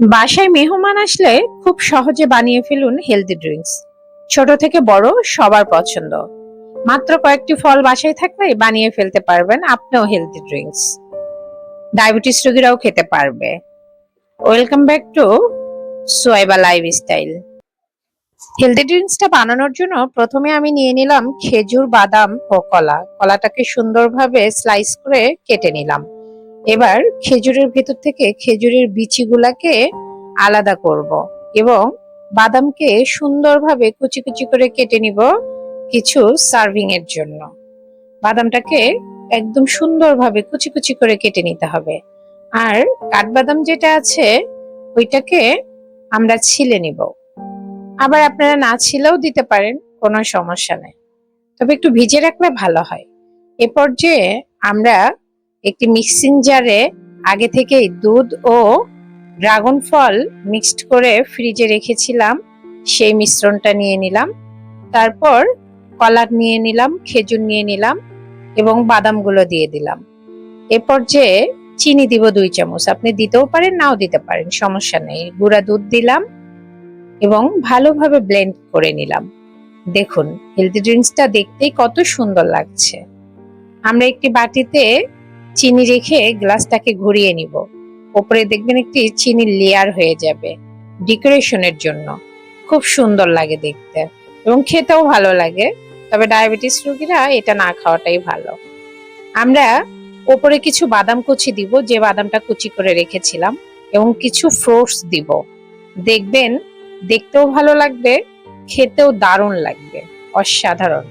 বাসায় মেহমান আসলে খুব সহজে বানিয়ে ফেলুন হেলদি ড্রিঙ্কস ছোট থেকে বড় সবার পছন্দ। মাত্র কয়েকটি ফল বাসায় থাকলে বানিয়ে ফেলতে পারবেন আপনিও হেলদি ড্রিঙ্কস ডায়াবেটিস রোগীরাও খেতে পারবে। Welcome back to Swaiba lifestyle healthy ড্রিঙ্কসটা বানানোর জন্য প্রথমে আমি নিয়ে নিলাম খেজুর, বাদাম ও কলা। কলাটাকে সুন্দরভাবে স্লাইস করে কেটে নিলাম। এবার খেজুরের ভেতর থেকে খেজুরের বিচিগুলাকে আলাদা করব এবং বাদামকে সুন্দরভাবে কুচি কুচি করে কেটে নিব কিছু সার্ভিং এর জন্য। বাদামটাকে একদম সুন্দরভাবে কুচি কুচি করে কেটে নিতে হবে। আর কাঠবাদাম যেটা আছে, ওইটাকে আমরা ছিলে নিব। আবার আপনারা না ছিলেও দিতে পারেন, কোনো সমস্যা নেই। তবে একটু ভিজে রাখলে ভালো হয়। এ পর্যায়ে আমরা একটি মিক্সিং জারে আগে থেকেই দুধ ও ড্রাগন ফল মিক্সড করে ফ্রিজে রেখেছিলাম, সেই মিশ্রণটা নিয়ে নিলাম। তারপর কলা নিয়ে নিলাম, খেজুর নিয়ে নিলাম এবং বাদামগুলো দিয়ে দিলাম। এ পর্যায়ে চিনি দিব দুই চামচ, আপনি দিতেও পারেন, নাও দিতে পারেন, সমস্যা নেই। গুঁড়া দুধ দিলাম এবং ভালোভাবে ব্লেন্ড করে নিলাম। দেখুন হেলদি ড্রিঙ্কসটা দেখতেই কত সুন্দর লাগছে। আমরা একটি বাটিতে চিনি রেখে গ্লাসটাকে ঘুরিয়ে নিব। ওপরে দেখবেন একটি চিনির লেয়ার হয়ে যাবে ডেকোরেশনের জন্য। খুব সুন্দর লাগে দেখতে এবং খেতেও ভালো লাগে। তবে ডায়াবেটিস রোগীরা এটা না খাওয়াটাই ভালো। আমরা ওপরে কিছু বাদাম কুচি দিব, যে বাদামটা কুচি করে রেখেছিলাম, এবং কিছু ফ্রুটস দিব। দেখবেন দেখতেও ভালো লাগবে, খেতেও দারুণ লাগবে, অসাধারণ।